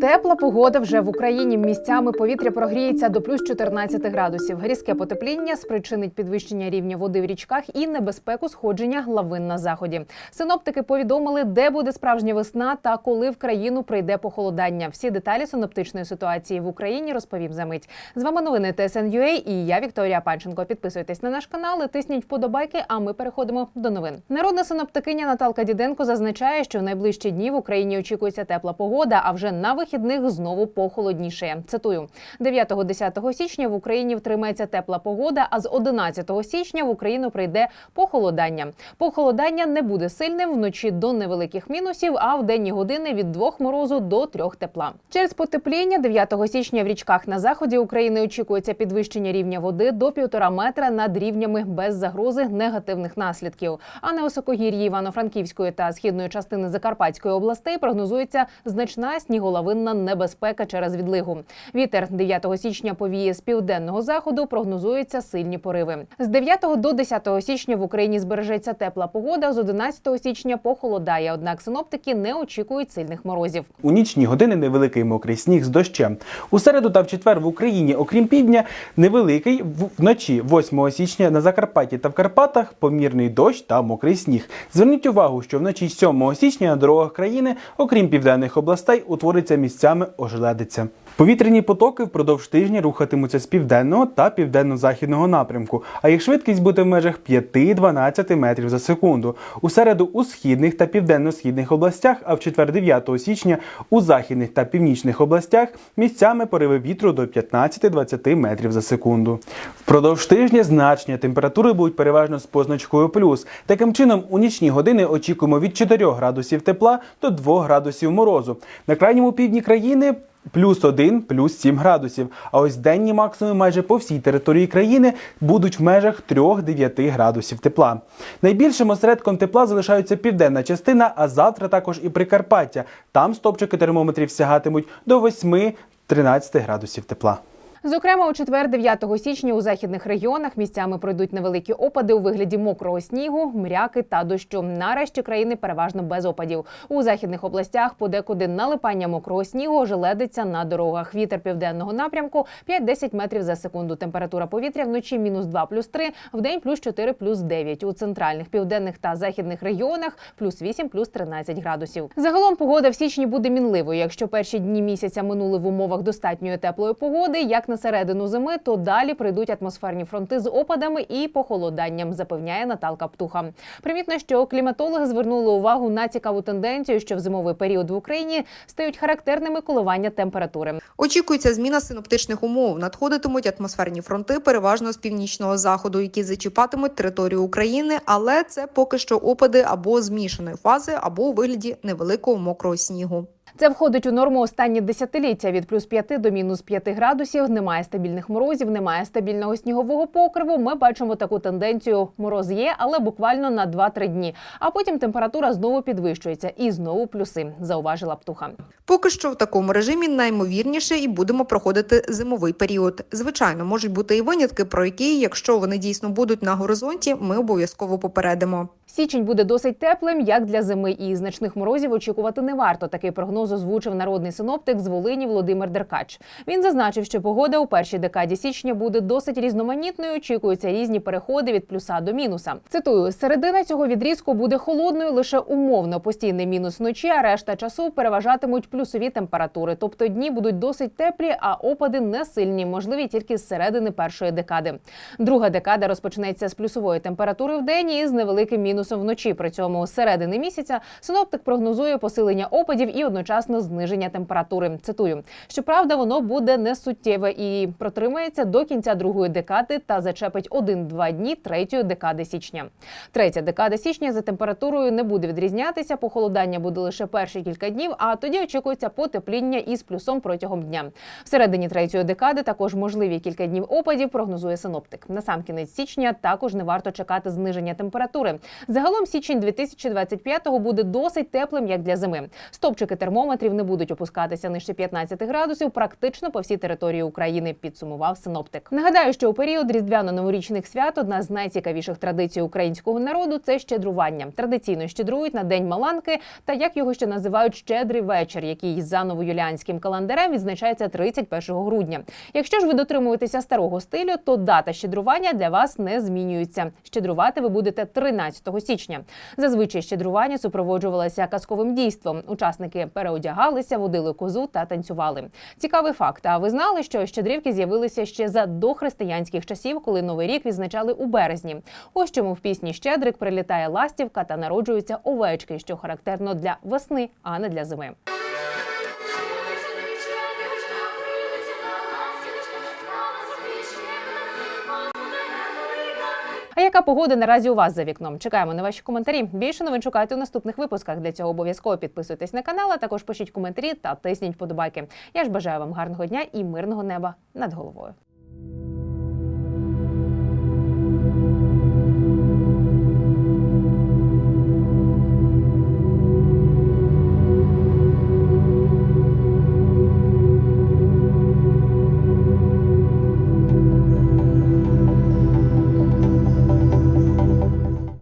Тепла погода вже в Україні. Місцями повітря прогріється до плюс 14 градусів. Різке потепління спричинить підвищення рівня води в річках і небезпеку сходження лавин на заході. Синоптики повідомили, де буде справжня весна та коли в країну прийде похолодання. Всі деталі синоптичної ситуації в Україні розповім за мить. З вами новини ТСНЮА і я Вікторія Панченко. Підписуйтесь на наш канал, і тисніть вподобайки. А ми переходимо до новин. Народна синоптикиня Наталка Діденко зазначає, що в найближчі дні в Україні очікується тепла погода, а вже на вихідних знову похолодніше. Цитую: 9-10 січня в Україні втримається тепла погода, а з 11 січня в Україну прийде похолодання. Похолодання не буде сильним вночі до невеликих мінусів, а в денні години від 2 морозу до 3 тепла. Через потепління 9 січня в річках на заході України очікується підвищення рівня води до 1,5 метра над рівнями без загрози негативних наслідків. А на високогір'ї Івано-Франківської та східної частини Закарпатської областей прогнозується значна сніголовинна небезпека через відлигу. Вітер 9 січня повіє з південного заходу. Прогнозуються сильні пориви. З 9 до 10 січня в Україні збережеться тепла погода. З 11 січня похолодає. Однак синоптики не очікують сильних морозів. У нічні години невеликий мокрий сніг з дощем. У середу та в четвер в Україні, окрім півдня, невеликий вночі 8 січня на Закарпатті та в Карпатах помірний дощ та мокрий сніг. Зверніть увагу, що вночі 7 січня на дорогах країни, окрім південних областей, утвориться місцями ожеледиця. Повітряні потоки впродовж тижня рухатимуться з південного та південно-західного напрямку, а їх швидкість буде в межах 5-12 метрів за секунду. У середу у східних та південно-східних областях, а в четвер 9 січня у західних та північних областях місцями пориви вітру до 15-20 метрів за секунду. Впродовж тижня значення температури будуть переважно з позначкою плюс. Таким чином, у нічні години очікуємо від 4 градусів тепла до 2 градусів морозу. На крайньому півдні країни плюс 1, плюс 7 градусів. А ось денні максимуми майже по всій території країни будуть в межах 3-9 градусів тепла. Найбільшим осередком тепла залишаються південна частина, а завтра також і Прикарпаття. Там стопчики термометрів сягатимуть до 8-13 градусів тепла. Зокрема, у четвер, 9 січня, у західних регіонах місцями пройдуть невеликі опади у вигляді мокрого снігу, мряки та дощу. Нарешті країни переважно без опадів. У західних областях подекуди налипання мокрого снігу ожеледиться на дорогах. Вітер південного напрямку 5-10 метрів за секунду. Температура повітря вночі мінус 2 плюс 3, в день плюс 4 плюс 9. У центральних, південних та західних регіонах плюс 8 плюс 13 градусів. Загалом погода в січні буде мінливою. Якщо перші дні місяця минули в умовах достатньої теплої погоди, як на середину зими, то далі прийдуть атмосферні фронти з опадами і похолоданням, запевняє Наталка Птуха. Примітно, що кліматологи звернули увагу на цікаву тенденцію, що в зимовий період в Україні стають характерними коливання температури. Очікується зміна синоптичних умов. Надходитимуть атмосферні фронти переважно з північного заходу, які зачіпатимуть територію України, але це поки що опади або змішаної фази, або у вигляді невеликого мокрого снігу. Це входить у норму останні десятиліття від плюс 5 до мінус 5 градусів. Немає стабільних морозів, немає стабільного снігового покриву. Ми бачимо таку тенденцію. Мороз є, але буквально на 2-3 дні. А потім температура знову підвищується і знову плюси. Зауважила птуха. Поки що в такому режимі наймовірніше і будемо проходити зимовий період. Звичайно, можуть бути і винятки, про які, якщо вони дійсно будуть на горизонті, ми обов'язково попередимо. Січень буде досить теплим, як для зими, і значних морозів очікувати не варто. Такий прогноз озвучив народний синоптик з Волині Володимир Деркач. Він зазначив, що погода у першій декаді січня буде досить різноманітною. Очікуються різні переходи від плюса до мінуса. Цитую: середина цього відрізку буде холодною лише умовно. Постійний мінус вночі, а решта часу переважатимуть плюсові температури. Тобто дні будуть досить теплі, а опади не сильні, можливі тільки з середини першої декади. Друга декада розпочнеться з плюсової температури в день і з невеликим мінусом вночі. При цьому середини місяця синоптик прогнозує посилення опадів і одночасно зниження температури. Цитую: щоправда, воно буде не суттєве і протримається до кінця другої декади та зачепить 1-2 дні третьої декади січня. Третя декада січня за температурою не буде відрізнятися. Похолодання буде лише перші кілька днів, а тоді очікується потепління із плюсом протягом дня. Всередині третьої декади також можливі кілька днів опадів, прогнозує синоптик. На сам кінець січня також не варто чекати зниження температури. Загалом січень 2025-го буде досить теплим, як для зими. Стопчики термометрів термометрів не будуть опускатися нижче 15 градусів практично по всій території України. Підсумував синоптик. Нагадаю, що у період різдвяно-новорічних свят одна з найцікавіших традицій українського народу це щедрування. Традиційно щедрують на день Маланки та як його ще називають щедрий вечір, який за новоюліанським календарем відзначається 31 грудня. Якщо ж ви дотримуєтеся старого стилю, то дата щедрування для вас не змінюється. Щедрувати ви будете 13 січня. Зазвичай щедрування супроводжувалося казковим дійством. Учасники переодягалися, водили козу та танцювали. Цікавий факт. А ви знали, що щедрівки з'явилися ще за дохристиянських часів, коли новий рік відзначали у березні. Ось чому в пісні Щедрик прилітає ластівка та народжуються овечки, що характерно для весни, а не для зими. Яка погода наразі у вас за вікном? Чекаємо на ваші коментарі. Більше новин шукайте у наступних випусках. Для цього обов'язково підписуйтесь на канал, а також пишіть коментарі та тисніть вподобайки. Я ж бажаю вам гарного дня і мирного неба над головою.